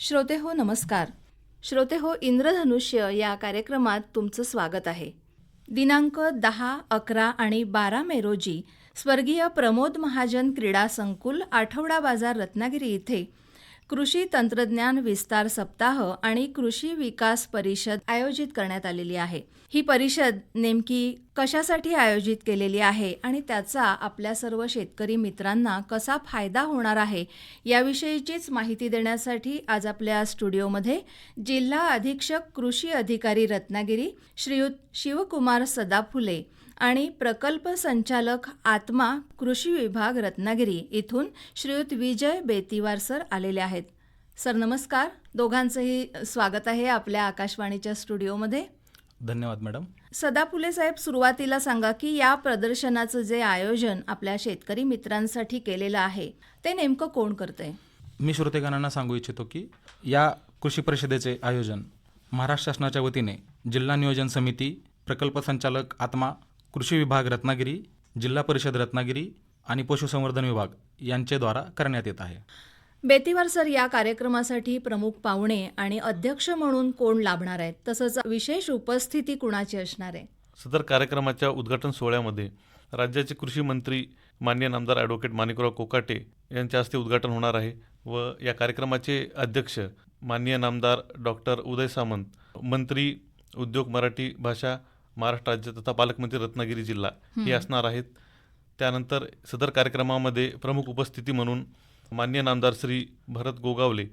श्रोते हो नमस्कार. श्रोते हो इंद्रधनुष्य या कार्यक्रमात तुमचं स्वागत आहे. दिनांक दहा अकरा आणि बारा मे रोजी स्वर्गीय प्रमोद महाजन क्रीडा संकुल आठवडा बाजार रत्नागिरी इथे कृषी तंत्रज्ञान विस्तार सप्ताह आणि कृषी विकास परिषद आयोजित करण्यात आलेली आहे. ही परिषद नेमकी कशासाठी आयोजित केलेली आहे आणि त्याचा आपल्या सर्व शेतकरी मित्रांना कसा फायदा होणार आहे याविषयीचीच माहिती देण्यासाठी आज आपल्या स्टुडिओमध्ये जिल्हा अधीक्षक कृषी अधिकारी रत्नागिरी श्रीयुत शिवकुमार सदाफुले आणि प्रकल्प संचालक आत्मा कृषी विभाग रत्नागिरी इथून श्रीयुत विजय बेतीवार सर आलेले आहेत. सर नमस्कार. दोघांचंही स्वागत आहे आपल्या आकाशवाणीच्या स्टुडिओमध्ये. धन्यवाद मॅडम. सदाफुले साहेब सुरुवातीला सांगा की या प्रदर्शनाचं जे आयोजन आपल्या शेतकरी मित्रांसाठी केलेलं आहे ते नेमकं कोण करतंय? मी श्रोतेगणांना सांगू इच्छितो की या कृषी परिषदेचे आयोजन महाराष्ट्र शासनाच्या वतीने जिल्हा नियोजन समिती प्रकल्प संचालक आत्मा कृषी विभाग रत्नागिरी जिल्हा परिषद रत्नागिरी आणि पशुसंवर्धन विभाग यांचेद्वारा करण्यात येत आहे. बेतीवार सर या कार्यक्रमासाठी प्रमुख पाहुणे आणि अध्यक्ष म्हणून कोण लाभणार आहेत? तसंच विशेष उपस्थिती कुणाची असणार आहे? सदर कार्यक्रमाच्या उद्घाटन सोहळ्यामध्ये राज्याचे कृषी मंत्री मान्य नामदार ॲडव्होकेट माणिकराव कोकाटे यांच्या हस्ते उद्घाटन होणार आहे व या कार्यक्रमाचे अध्यक्ष माननीय नामदार डॉक्टर उदय सामंत मंत्री उद्योग मराठी भाषा महाराष्ट्र राज्य तथा पालकमंत्री रत्नागिरी जिल्हा हे असणार आहेत. त्यानंतर सदर कार्यक्रमामध्ये प्रमुख उपस्थिती म्हणून मान्य नामदार श्री भरत गोगावले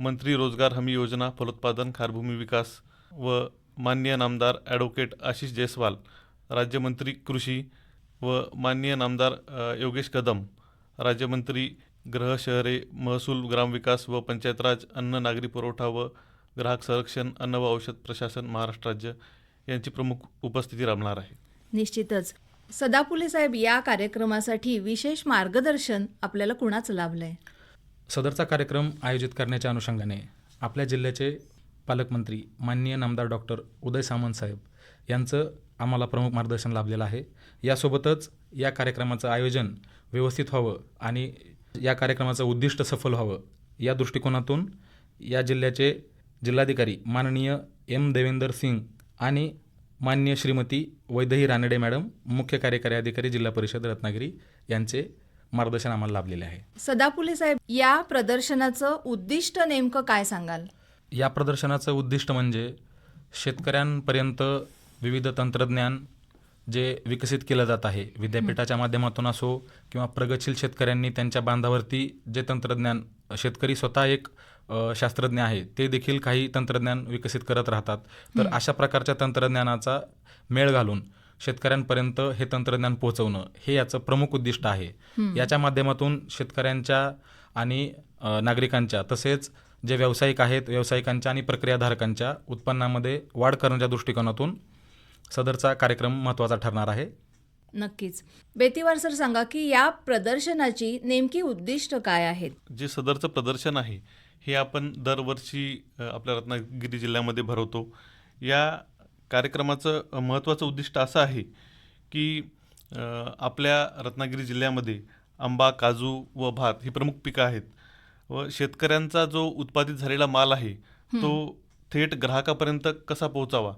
मंत्री रोजगार हमी योजना फलोत्पादन खारभूमी विकास व मान्य नामदार ॲडव्होकेट आशिष जयस्वाल राज्यमंत्री कृषी व माननीय नामदार योगेश कदम राज्यमंत्री गृह शहरे महसूल ग्रामविकास व पंचायतराज अन्न नागरी पुरवठा व ग्राहक संरक्षण अन्न व औषध प्रशासन महाराष्ट्र राज्य यांची प्रमुख उपस्थिती लाभणार आहे. निश्चितच. सदाफुले साहेब या कार्यक्रमासाठी विशेष मार्गदर्शन आपल्याला कुणाचं लाभलंय? सदरचा कार्यक्रम आयोजित करण्याच्या अनुषंगाने आपल्या जिल्ह्याचे पालकमंत्री माननीय नामदार डॉक्टर उदय सामंत साहेब यांचं आम्हाला प्रमुख मार्गदर्शन लाभलेलं आहे. यासोबतच या कार्यक्रमाचं आयोजन व्यवस्थित व्हावं आणि या कार्यक्रमाचं उद्दिष्ट सफल व्हावं या दृष्टिकोनातून या जिल्ह्याचे जिल्हाधिकारी माननीय एम देवेंदर सिंग आणि मान्य श्रीमती वैदही रानडे मॅडम मुख्य कार्यकारी अधिकारी जिल्हा परिषद रत्नागिरी यांचे मार्गदर्शन आम्हाला लाभलेले आहे. सदाफुले साहेब या प्रदर्शनाचं उद्दिष्ट नेमकं काय सांगाल? या प्रदर्शनाचं उद्दिष्ट म्हणजे शेतकऱ्यांपर्यंत विविध तंत्रज्ञान जे विकसित केलं जात आहे विद्यापीठाच्या माध्यमातून असो किंवा प्रगतशील शेतकऱ्यांनी त्यांच्या बांधावरती जे तंत्रज्ञान शेतकरी स्वतः एक शास्त्रज्ञ आहे ते देखील काही तंत्रज्ञान विकसित करत राहतात. तर अशा प्रकारच्या तंत्रज्ञानाचा मेळ घालून शेतकऱ्यांपर्यंत हे तंत्रज्ञान पोहोचवणं हे याचं प्रमुख उद्दिष्ट आहे. याच्या माध्यमातून शेतकऱ्यांच्या आणि नागरिकांच्या तसेच जे व्यावसायिक आहेत व्यावसायिकांच्या आणि प्रक्रियाधारकांच्या उत्पन्नामध्ये वाढ करण्याच्या दृष्टिकोनातून सदरचा कार्यक्रम महत्त्वाचा ठरणार आहे. नक्कीच. बेतीवार सर सांगा की या प्रदर्शनाची नेमकी उद्दिष्ट काय आहेत? जे सदरचं प्रदर्शन आहे हे आपण दरवर्षी आपल्या रत्नागिरी जिल्ह्यामध्ये भरवतो. या कार्यक्रमाचं महत्त्वाचं उद्दिष्ट असं आहे की आपल्या रत्नागिरी जिल्ह्यामध्ये आंबा काजू व भात ही प्रमुख पिकं आहेत व शेतकऱ्यांचा जो उत्पादित झालेला माल आहे तो थेट ग्राहकापर्यंत कसा पोहोचावा?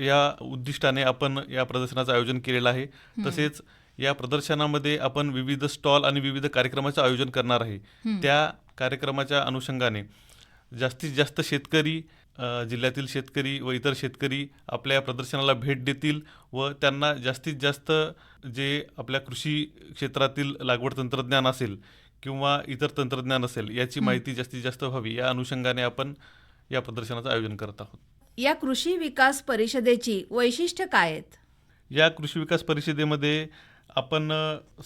या उद्दिष्टाने आपण या प्रदर्शनाचं आयोजन केलेलं आहे. तसेच या प्रदर्शनामध्ये आपण विविध स्टॉल आणि विविध कार्यक्रमाचं आयोजन करणार आहे. त्या कार्यक्रमाच्या अनुषंगाने जास्तीत जास्त शेतकरी जिल्ह्यातील शेतकरी व इतर शेतकरी आपल्या या प्रदर्शनाला भेट देतील व त्यांना जास्तीत जास्त जे आपल्या कृषी क्षेत्रातील लागवड तंत्रज्ञान असेल किंवा इतर तंत्रज्ञान असेल याची माहिती जास्तीत जास्त व्हावी. या अनुषंगाने आपण या प्रदर्शनाचं आयोजन करत आहोत. या कृषी विकास परिषदेची वैशिष्ट्य काय आहेत? या कृषी विकास परिषदेमध्ये आपण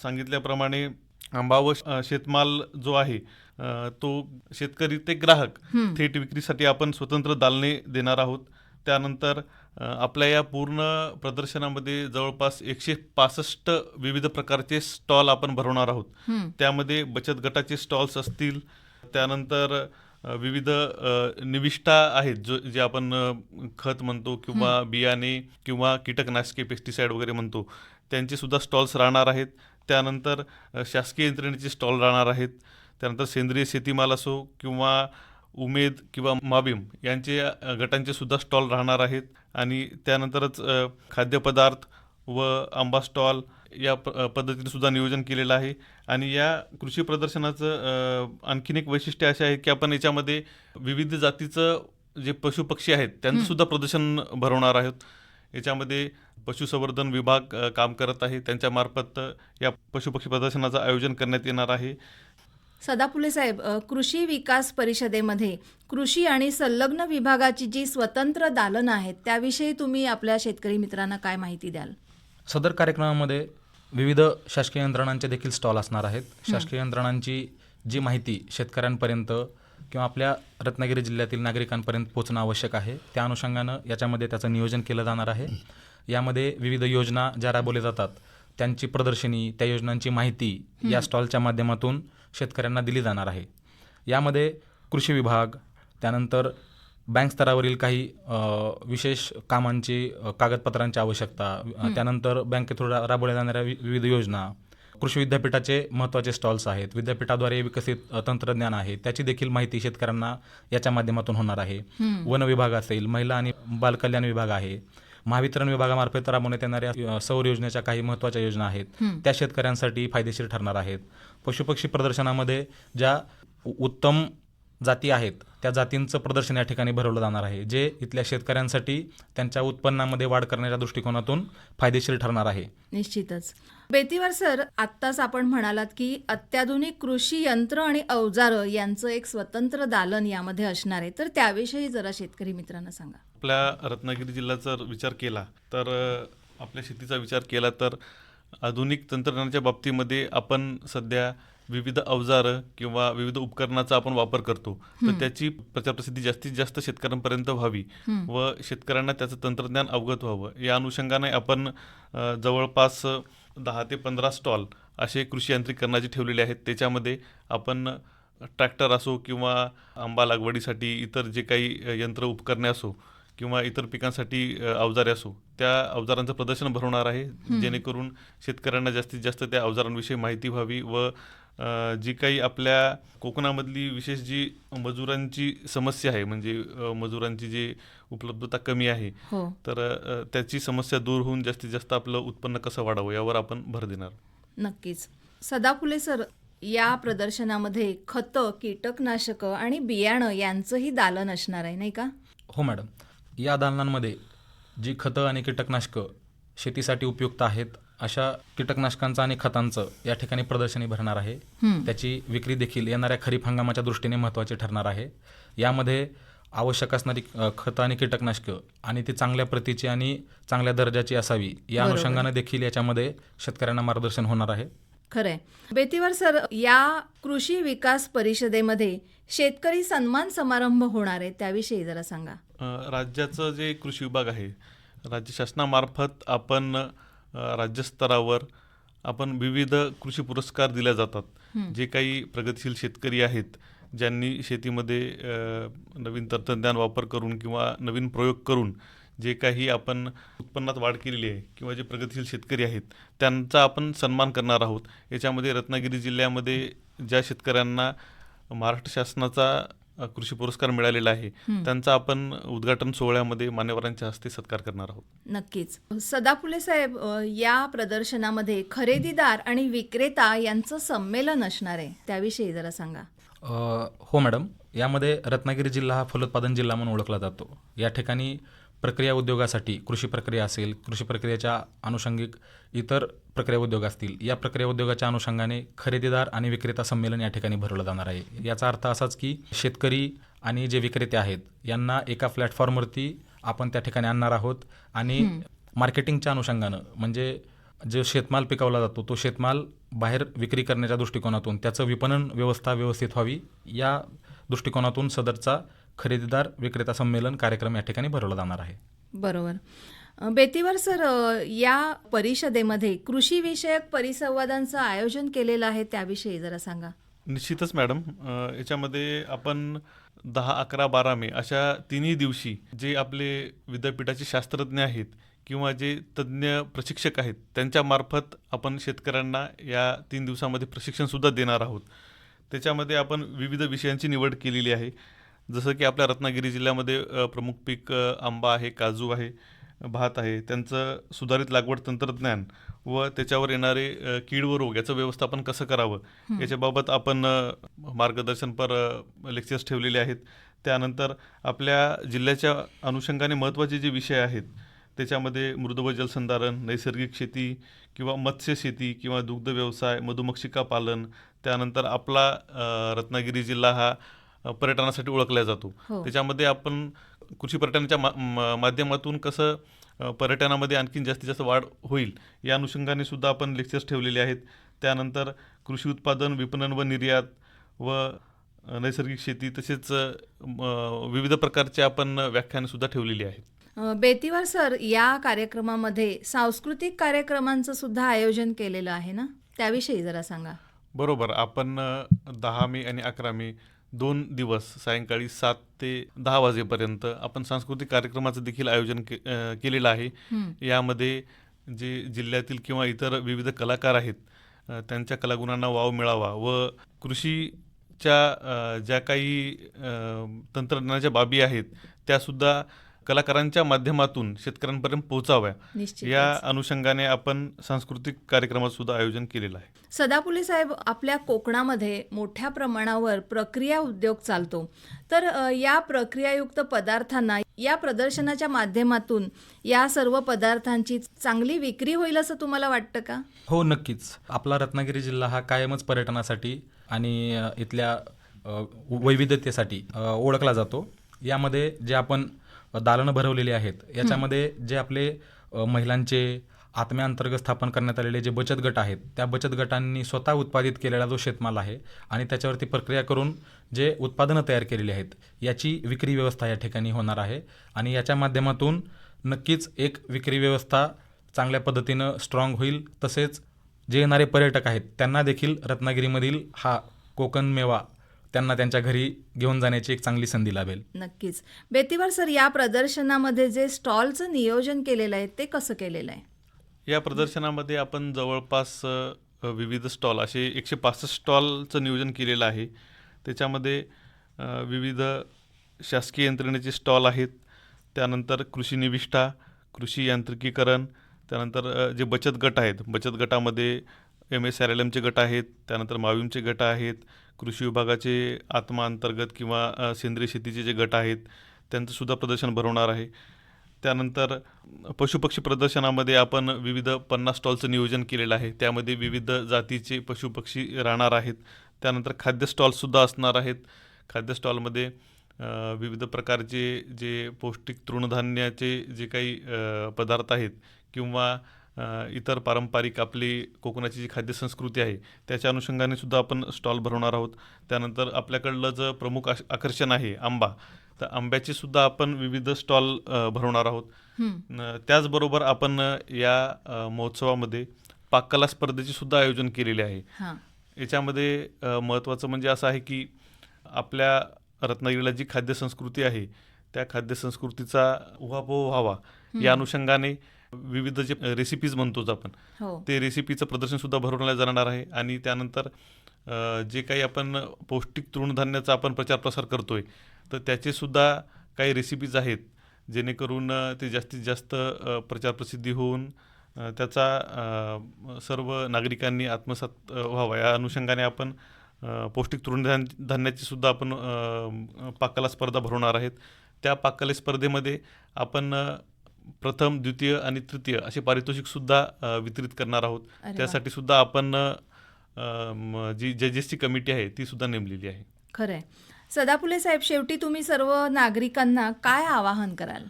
सांगितल्याप्रमाणे आंबा व शेतमाल जो आहे तो शेतकरी ते ग्राहक थेट विक्रीसाठी आपण स्वतंत्र दालने देणार आहोत. त्यानंतर आपल्या या पूर्ण प्रदर्शनामध्ये जवळपास एकशे पासष्ट विविध प्रकारचे स्टॉल आपण भरवणार आहोत. त्यामध्ये बचत गटाचे स्टॉल्स असतील. त्यानंतर विविध निविष्ठा आहेत जो जे आपण खत म्हणतो किंवा बियाणे किंवा कीटकनाशके पेस्टिसाईड वगैरे म्हणतो. त्यांचे सुद्धा स्टॉल्स राहणार आहेत. त्यानंतर शासकीय यंत्रणेचे स्टॉल राहणार आहेत. त्यानंतर सेंद्रिय शेतीमाल असो किंवा उमेद किंवा माबीम यांचे गटांचे सुद्धा स्टॉल राहणार आहेत. आणि त्यानंतरच खाद्यपदार्थ व आंबा स्टॉल या प पद्धतीने सुद्धा नियोजन केलेलं आहे. आणि या कृषी प्रदर्शनाचं आणखीन एक वैशिष्ट्य असे आहे की आपण याच्यामध्ये विविध जातीचं जे पशुपक्षी आहेत त्यांचं सुद्धा प्रदर्शन भरवणार आहोत. याच्यामध्ये पशुसंवर्धन विभाग काम करत आहे. त्यांच्यामार्फत या पशुपक्षी प्रदर्शनाचं आयोजन करण्यात येणार आहे. सदाफुले साहेब कृषी विकास परिषदेमध्ये कृषी आणि संलग्न विभागाची जी स्वतंत्र दालनं आहेत त्याविषयी तुम्ही आपल्या शेतकरी मित्रांना काय माहिती द्याल? सदर कार्यक्रमामध्ये विविध शासकीय यंत्रणांचे देखील स्टॉल असणार आहेत. शासकीय यंत्रणांची जी माहिती शेतकऱ्यांपर्यंत किंवा आपल्या रत्नागिरी जिल्ह्यातील नागरिकांपर्यंत पोहोचणं आवश्यक आहे. त्या अनुषंगानं याच्यामध्ये त्याचं नियोजन केलं जाणार आहे. यामध्ये विविध योजना ज्या राबवल्या जातात त्यांची प्रदर्शनी त्या योजनांची माहिती या स्टॉलच्या माध्यमातून शेतकऱ्यांना दिली जाणार आहे. यामध्ये कृषी विभाग त्यानंतर बँक स्तरावरील काही विशेष कामांची कागदपत्रांची आवश्यकता त्यानंतर बँकेतून रा- राबवल्या जाणाऱ्या विविध योजना कृषी विद्यापीठाचे महत्त्वाचे स्टॉल्स आहेत विद्यापीठाद्वारे विकसित तंत्रज्ञान आहे त्याची देखील माहिती शेतकऱ्यांना याच्या माध्यमातून होणार आहे. वन विभाग असेल महिला आणि बालकल्याण विभाग आहे महावितरण विभागामार्फत राबवण्यात येणाऱ्या सौर योजनेच्या काही महत्त्वाच्या योजना आहेत. त्या शेतकऱ्यांसाठी फायदेशीर ठरणार आहेत. पशुपक्षी प्रदर्शनामध्ये ज्या उत्तम जाती आहेत त्या जातींचं प्रदर्शन या ठिकाणी भरवलं जाणार आहे जे इथल्या शेतकऱ्यांसाठी त्यांच्या उत्पन्नामध्ये वाढ करण्याच्या दृष्टिकोनातून फायदेशीर ठरणार आहे. निश्चितच. बेतीवर सर आत्ताच आपण म्हणालात की अत्याधुनिक कृषी यंत्र आणि अवजारं यांचं एक स्वतंत्र दालन यामध्ये असणार आहे. तर त्याविषयी जरा शेतकरी मित्रांना सांगा. आपल्या रत्नागिरी जिल्ह्याचा जर विचार केला तर आपल्या शेतीचा विचार केला तर आधुनिक तंत्रज्ञानाच्या बाबतीमध्ये आपण सध्या विविध अवजारं किंवा विविध उपकरणाचा आपण वापर करतो तर त्याची प्रचारप्रसिद्धी जास्तीत जास्त शेतकऱ्यांपर्यंत व्हावी व शेतकऱ्यांना त्याचं तंत्रज्ञान अवगत व्हावं. या अनुषंगाने आपण जवळपास दहा ते पंधरा स्टॉल असे कृषी यांत्रिकरणाचे ठेवलेले आहेत. त्याच्यामध्ये आपण ट्रॅक्टर असो किंवा आंबा लागवडीसाठी इतर जे काही यंत्र उपकरणे असो किंवा इतर पिकांसाठी अवजारे असो त्या अवजारांचं प्रदर्शन भरवणार आहे. जेणेकरून शेतकऱ्यांना जास्तीत जास्त त्या अवजारांविषयी माहिती व्हावी व जी काही आपल्या कोकणामधली विशेष जी मजुरांची समस्या आहे म्हणजे मजुरांची जी उपलब्धता कमी आहे हो. तर त्याची समस्या दूर होऊन जास्तीत जास्त आपलं उत्पन्न कसं वाढावं यावर आपण भर देणार. नक्कीच. सदाफुले सर या प्रदर्शनामध्ये खतं कीटकनाशकं आणि बियाणं यांचंही दालन असणार आहे नाही का? हो मॅडम. या दालनांमध्ये जी खतं आणि कीटकनाशकं शेतीसाठी उपयुक्त आहेत अशा कीटकनाशकांचं आणि खतांचं या ठिकाणी प्रदर्शनी भरणार आहे. त्याची विक्री देखील येणाऱ्या खरीप हंगामाच्या दृष्टीने महत्त्वाची ठरणार आहे. यामध्ये आवश्यक असणारी खतं आणि कीटकनाशकं आणि ती चांगल्या प्रतीची आणि चांगल्या दर्जाची असावी या. अनुषंगाने देखील याच्यामध्ये शेतकऱ्यांना मार्गदर्शन होणार आहे. खरंय. बेतीवर सर या कृषी विकास परिषदेमध्ये शेतकरी सन्मान समारंभ होणार आहे त्याविषयी जरा सांगा. राज्याचं जे कृषी विभाग आहे राज्य शासनामार्फत आपण राज्यस्तरावर आपण विविध कृषी पुरस्कार दिल्या जातात. जे काही प्रगतशील शेतकरी आहेत ज्यांनी शेतीमध्ये नवीन तंत्रज्ञान वापर करून किंवा नवीन प्रयोग करून जे काही आपण उत्पन्नात वाढ केलेली आहे किंवा जे प्रगतशील शेतकरी आहेत त्यांचा आपण सन्मान करणार आहोत. याच्यामध्ये रत्नागिरी जिल्ह्यामध्ये ज्या शेतकऱ्यांना महाराष्ट्र शासनाचा कृषी पुरस्कार मिळालेला आहे. त्यांचा आपण उद्घाटन सोहळ्यामध्ये मान्यवरांच्या हस्ते सत्कार करणार आहोत. नक्कीच. सदाफुले साहेब या प्रदर्शनामध्ये खरेदीदार आणि विक्रेता यांचं संमेलन असणार आहे. त्याविषयी जरा सांगा. अ, हो मॅडम. यामध्ये रत्नागिरी जिल्हा हा फलोत्पादन जिल्हा म्हणून ओळखला जातो. या ठिकाणी प्रक्रिया उद्योगासाठी कृषी प्रक्रिया असेल कृषी प्रक्रियेच्या अनुषंगिक इतर प्रक्रिया उद्योग असतील या प्रक्रिया उद्योगाच्या अनुषंगाने खरेदीदार आणि विक्रेता संमेलन या ठिकाणी भरवलं जाणार आहे. याचा अर्थ असाच की शेतकरी आणि जे विक्रेते आहेत यांना एका प्लॅटफॉर्मवरती आपण त्या ठिकाणी आणणार आहोत आणि मार्केटिंगच्या अनुषंगानं म्हणजे जो शेतमाल पिकवला जातो तो शेतमाल बाहेर विक्री करण्याच्या दृष्टिकोनातून त्याचं विपणन व्यवस्था व्यवस्थित व्हावी या दृष्टिकोनातून सदरचा खरेदीदार विक्रेता संमेलन कार्यक्रम या ठिकाणी भरवला जाणार आहे. बरोबर. बेतीवर सर या परिषदेमध्ये कृषीविषयक परिसंवादांचं आयोजन केलेलं आहे त्याविषयी जरा सांगा. निश्चितच मॅडम. याच्यामध्ये आपण दहा अकरा बारा मे अशा तिन्ही दिवशी जे आपले विद्यापीठाचे शास्त्रज्ञ आहेत किंवा जे तज्ज्ञ प्रशिक्षक आहेत त्यांच्यामार्फत आपण शेतकऱ्यांना या तीन दिवसामध्ये प्रशिक्षणसुद्धा देणार आहोत. त्याच्यामध्ये आपण विविध विषयांची निवड केलेली आहे. जसं की आपल्या रत्नागिरी जिल्ह्यामध्ये प्रमुख पीक आंबा आहे काजू आहे भात आहे त्यांचं सुधारित लागवड तंत्रज्ञान व त्याच्यावर येणारे कीड व रोग याचं व्यवस्थापन कसं करावं? याच्याबाबत आपण मार्गदर्शनपर लेक्चर्स ठेवलेले आहेत. त्यानंतर आपल्या जिल्ह्याच्या अनुषंगाने महत्त्वाचे जे विषय आहेत त्याच्यामध्ये मृद व जलसंधारण नैसर्गिक शेती किंवा मत्स्य शेती किंवा दुग्ध व्यवसाय मधुमक्षिका पालन त्यानंतर आपला रत्नागिरी जिल्हा हा पर्यटनासाठी ओळखला जातो. हो. त्याच्यामध्ये आपण कृषी पर्यटनाच्या मा माध्यमातून कसं पर्यटनामध्ये आणखीन जास्तीत जास्त वाढ होईल या अनुषंगाने सुद्धा आपण लेक्चर्स ठेवलेले आहेत. त्यानंतर कृषी उत्पादन विपणन व निर्यात व नैसर्गिक शेती तसेच विविध प्रकारचे आपण व्याख्यानंसुद्धा ठेवलेली आहेत. बेतीवार सर या कार्यक्रमामध्ये सांस्कृतिक कार्यक्रमांचं सुद्धा आयोजन केलेलं आहे ना? त्याविषयी जरा सांगा. बरोबर. आपण दहा मे आणि अकरा मे दोन दिवस सायंकाळी सात ते दहा वाजेपर्यंत आपण सांस्कृतिक कार्यक्रमाचं देखील आयोजन के केलेलं आहे. यामध्ये जे जिल्ह्यातील किंवा इतर विविध कलाकार आहेत त्यांच्या कलागुणांना वाव मिळावा व कृषीच्या ज्या काही तंत्रज्ञानाच्या बाबी आहेत त्यासुद्धा कलाकारांच्या माध्यमातून शेतकऱ्यांपर्यंत पोहोचाव्या. या अनुषंगाने आपण सांस्कृतिक कार्यक्रमाचं सुद्धा आयोजन केलेलं आहे. सदापुले साहेब आपल्या कोकणामध्ये मोठ्या प्रमाणावर प्रक्रिया उद्योग चालतो. तर या प्रक्रियायुक्त पदार्थांना या प्रदर्शनाच्या माध्यमातून या सर्व पदार्थांची चांगली विक्री होईल असं तुम्हाला वाटतं का? हो नक्कीच. आपला रत्नागिरी जिल्हा हा कायमच पर्यटनासाठी आणि इथल्या वैविध्यतेसाठी ओळखला जातो. यामध्ये जे आपण दालनं भरवलेली आहेत. याच्यामध्ये जे आपले महिलांचे आत्म्याअंतर्गत स्थापन करण्यात आलेले जे बचत गट आहेत त्या बचत गटांनी स्वतः उत्पादित केलेला जो शेतमाल आहे आणि त्याच्यावरती प्रक्रिया करून जे उत्पादनं तयार केलेली आहेत याची विक्री व्यवस्था या ठिकाणी होणार आहे. आणि याच्या माध्यमातून नक्कीच एक विक्री व्यवस्था चांगल्या पद्धतीनं स्ट्रॉंग होईल. तसेच जे येणारे पर्यटक आहेत त्यांना देखील रत्नागिरीमधील हा कोकण मेवा त्यांना त्यांच्या घरी घेऊन जाण्याची एक चांगली संधी लाभेल. नक्कीच. बेतीवार सर या प्रदर्शनामध्ये जे स्टॉलचं नियोजन केलेलं आहे ते कसं केलेलं आहे? या प्रदर्शनामध्ये आपण जवळपास विविध स्टॉल असे एकशे पासष्ट स्टॉलचं नियोजन केलेलं आहे. त्याच्यामध्ये विविध शासकीय यंत्रणेचे स्टॉल आहेत. त्यानंतर कृषी निविष्ठा कृषी यांत्रिकीकरण त्यानंतर जे बचत गट आहेत बचत गटामध्ये एम एस आर एल एमचे गट आहेत त्यानंतर माविमचे गट आहेत कृषी विभागाचे आत्माअंतर्गत किंवा सेंद्रिय शेतीचे जे गट आहेत त्यांचंसुद्धा प्रदर्शन भरवणार आहे. त्यानंतर पशुपक्षी प्रदर्शनामध्ये आपण विविध पन्नास स्टॉलचं नियोजन केलेलं आहे. त्यामध्ये विविध जातीचे पशुपक्षी राहणार आहेत. त्यानंतर खाद्य स्टॉलसुद्धा असणार आहेत. खाद्य स्टॉलमध्ये विविध प्रकारचे जे पौष्टिक तृणधान्याचे जे काही पदार्थ आहेत किंवा इतर पारंपरिक आपली कोकणाची जी खाद्यसंस्कृती आहे त्याच्या अनुषंगाने सुद्धा आपण स्टॉल भरवणार आहोत. त्यानंतर आपल्याकडलं जे प्रमुख आकर्षण आहे आंबा तर आंब्याचे सुद्धा आपण विविध स्टॉल भरवणार आहोत. त्याचबरोबर आपण या महोत्सवामध्ये पाककला स्पर्धेचे सुद्धा आयोजन केलेले आहे. याच्यामध्ये अ, महत्त्वाचं म्हणजे असं आहे की आपल्या रत्नागिरीला जी खाद्यसंस्कृती आहे त्या खाद्यसंस्कृतीचा उहापोह व्हावा. या अनुषंगाने विविध जे रेसिपीज म्हणतोच आपण हो. ते रेसिपीचं प्रदर्शनसुद्धा भरवण्यात जाणार आहे. आणि त्यानंतर अ, जे काही आपण पौष्टिक तृणधान्याचा आपण प्रचार प्रसार करतोय तर त्याचे सुद्धा काही रेसिपीज आहेत जेणेकरून अ, ते जास्तीत जास्त अ, प्रचार प्रसिद्धी होऊन अ, त्याचा अ, सर्व नागरिकांनी आत्मसात अ, व्हावा. या अनुषंगाने आपण अ, पौष्टिक तृणधान धान्याची सुद्धा आपण अ, पाककला स्पर्धा भरवणार आहेत. त्या पाककले स्पर्धेमध्ये आपण अ, प्रथम द्वितीय आणि तृतीय असे पारितोषिकसुद्धा वितरित करणार आहोत. त्यासाठी सुद्धा आपण जी जजेसची कमिटी आहे ती सुद्धा नेमलेली आहे. खरंय. सदाफुले साहेब शेवटी तुम्ही सर्व नागरिकांना काय आवाहन कराल?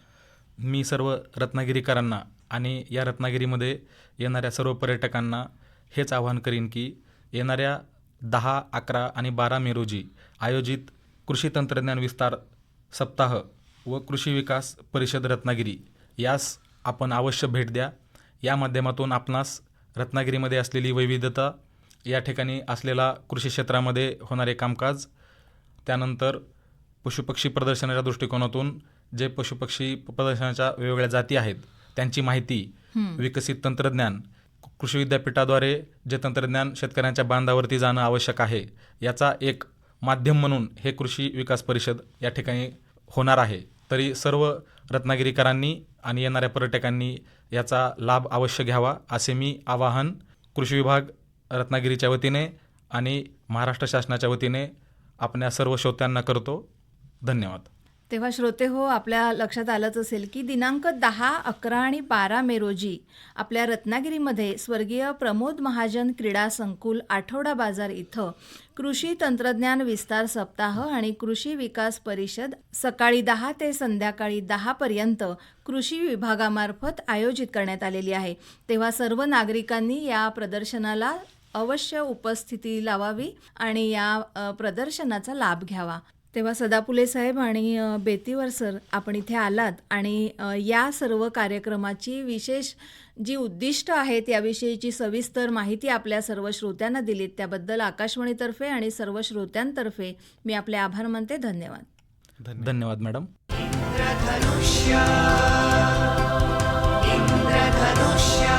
मी सर्व रत्नागिरीकरांना आणि या रत्नागिरीमध्ये येणाऱ्या सर्व पर्यटकांना हेच आवाहन करीन की येणाऱ्या दहा अकरा आणि बारा मे रोजी आयोजित कृषी तंत्रज्ञान विस्तार सप्ताह व कृषी विकास परिषद रत्नागिरी यास आपण अवश्य भेट द्या. या माध्यमातून आपणास रत्नागिरीमध्ये असलेली वैविधता या ठिकाणी असलेला कृषी क्षेत्रामध्ये होणारे कामकाज त्यानंतर पशुपक्षी प्रदर्शनाच्या दृष्टिकोनातून जे पशुपक्षी प्रदर्शनाच्या वेगवेगळ्या जाती आहेत त्यांची माहिती विकसित तंत्रज्ञान कृषी विद्यापीठाद्वारे जे तंत्रज्ञान शेतकऱ्यांच्या बांधावरती जाणं आवश्यक आहे याचा एक माध्यम म्हणून हे कृषी विकास परिषद या ठिकाणी होणार आहे. तरी सर्व रत्नागिरीकरांनी आणि येणाऱ्या पर्यटकांनी याचा लाभ अवश्य घ्यावा असे मी आवाहन कृषी विभाग रत्नागिरीच्या वतीने आणि महाराष्ट्र शासनाच्या वतीने आपल्या सर्व श्रोत्यांना करतो. धन्यवाद. तेव्हा श्रोते हो आपल्या लक्षात आलंच असेल की दिनांक दहा अकरा आणि बारा मे रोजी आपल्या रत्नागिरीमध्ये स्वर्गीय प्रमोद महाजन क्रीडा संकुल आठवडा बाजार इथं कृषी तंत्रज्ञान विस्तार सप्ताह आणि कृषी विकास परिषद सकाळी दहा ते संध्याकाळी दहापर्यंत कृषी विभागामार्फत आयोजित करण्यात आलेली आहे. तेव्हा सर्व नागरिकांनी या प्रदर्शनाला अवश्य उपस्थिती लावावी आणि या प्रदर्शनाचा लाभ घ्यावा. तेव्हा सदापुले साहेब आणि बेतीवर सर आपण इथे आलात आणि या सर्व कार्यक्रमाची विशेष जी उद्दिष्ट आहेत याविषयीची सविस्तर माहिती आपल्या सर्व श्रोत्यांना दिलीत. त्याबद्दल आकाशवाणीतर्फे आणि सर्व श्रोत्यांतर्फे मी आपले आभार मानते. धन्यवाद. धन्यवाद. धन्यवाद मॅडम. इंद्रधनुष्य.